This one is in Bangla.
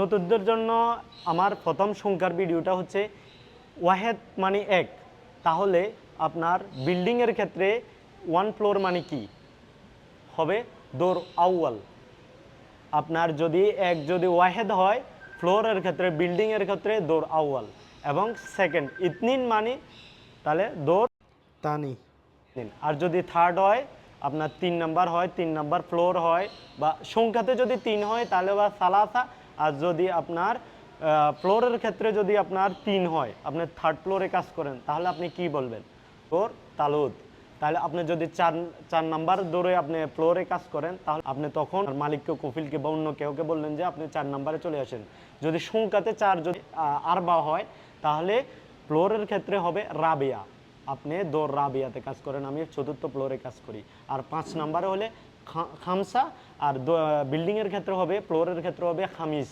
নতুনদের জন্য আমার প্রথম সংখ্যার ভিডিওটা হচ্ছে ওয়াহেদ মানে এক। তাহলে আপনার বিল্ডিংয়ের ক্ষেত্রে ওয়ান ফ্লোর মানে কি? হবে দোর আউয়াল আপনার যদি এক যদি ওয়াহেদ হয় ফ্লোরের ক্ষেত্রে বিল্ডিংয়ের ক্ষেত্রে দোর আউয়াল এবং সেকেন্ড ইতনিন মানে তাহলে দোর তানি। তিন আর যদি থার্ড হয় আপনার তিন নাম্বার হয় তিন নাম্বার ফ্লোর হয় বা সংখ্যাতে যদি তিন হয় তাহলে বা সালাসা আর যদি আপনার ফ্লোরের ক্ষেত্রে যদি আপনার তিন হয়, আপনি থার্ড ফ্লোরে কাজ করেন, তাহলে আপনি কি বলবেন? ফ্লোর, তালুদ। তাহলে আপনি যদি চার চার নাম্বার দৌড়ে আপনি ফ্লোরে কাজ করেন, তাহলে আপনি তখন মালিককে কফিলকে বা অন্য কেউকে বললেন যে আপনি চার নাম্বারে চলে আসেন। যদি সংখ্যাতে চার যদি আর বা হয়, তাহলে ফ্লোরের ক্ষেত্রে হবে রাবেয়া। আপনি দোর রাবিয়াতে কাজ করেন আমি চতুর্থ ফ্লোরে কাজ করি। আর পাঁচ নাম্বারে হলে খামসা আর বিল্ডিংয়ের ক্ষেত্রে হবে ফ্লোরের ক্ষেত্রে হবে খামিস